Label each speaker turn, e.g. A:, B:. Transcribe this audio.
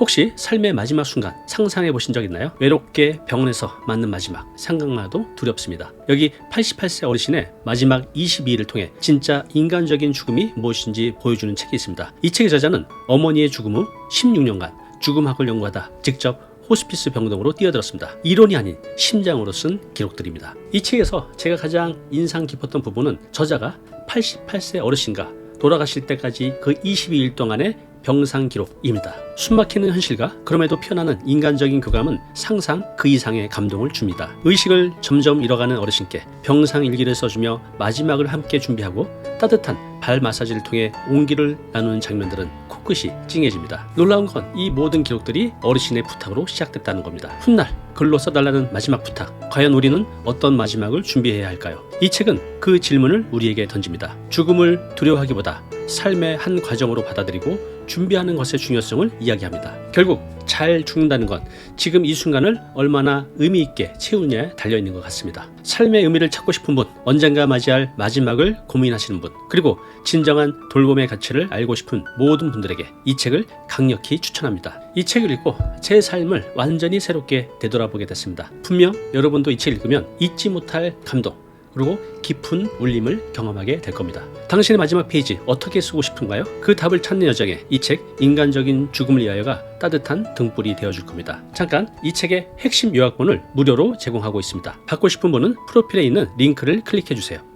A: 혹시 삶의 마지막 순간 상상해 보신 적 있나요? 외롭게 병원에서 맞는 마지막 생각나도 두렵습니다. 여기 88세 어르신의 마지막 22일을 통해 진짜 인간적인 죽음이 무엇인지 보여주는 책이 있습니다. 이 책의 저자는 어머니의 죽음 후 16년간 죽음학을 연구하다 직접 호스피스 병동으로 뛰어들었습니다. 이론이 아닌 심장으로 쓴 기록들입니다. 이 책에서 제가 가장 인상 깊었던 부분은 저자가 88세 어르신과 돌아가실 때까지 그 22일 동안의 병상 기록입니다. 숨막히는 현실과 그럼에도 피어나는 인간적인 교감은 상상 그 이상의 감동을 줍니다. 의식을 점점 잃어가는 어르신께 병상 일기를 써주며 마지막을 함께 준비하고 따뜻한 발 마사지를 통해 온기를 나누는 장면들은 코끝이 찡해집니다. 놀라운 건 이 모든 기록들이 어르신의 부탁으로 시작됐다는 겁니다. 훗날 글로 써달라는 마지막 부탁. 과연 우리는 어떤 마지막을 준비해야 할까요? 이 책은 그 질문을 우리에게 던집니다. 죽음을 두려워하기보다 삶의 한 과정으로 받아들이고 준비하는 것의 중요성을 이야기합니다. 결국 잘 죽는다는 건 지금 이 순간을 얼마나 의미 있게 채우냐에 달려 있는 것 같습니다. 삶의 의미를 찾고 싶은 분, 언젠가 맞이할 마지막을 고민하시는 분, 그리고 진정한 돌봄의 가치를 알고 싶은 모든 분들에게 이 책을 강력히 추천합니다. 이 책을 읽고 제 삶을 완전히 새롭게 되돌아보게 됐습니다. 분명 여러분도 이 책을 읽으면 잊지 못할 감동, 그리고 깊은 울림을 경험하게 될 겁니다. 당신의 마지막 페이지 어떻게 쓰고 싶은가요? 그 답을 찾는 여정에 이 책 인간적인 죽음을 위하여가 따뜻한 등불이 되어줄 겁니다. 잠깐 이 책의 핵심 요약본을 무료로 제공하고 있습니다. 받고 싶은 분은 프로필에 있는 링크를 클릭해 주세요.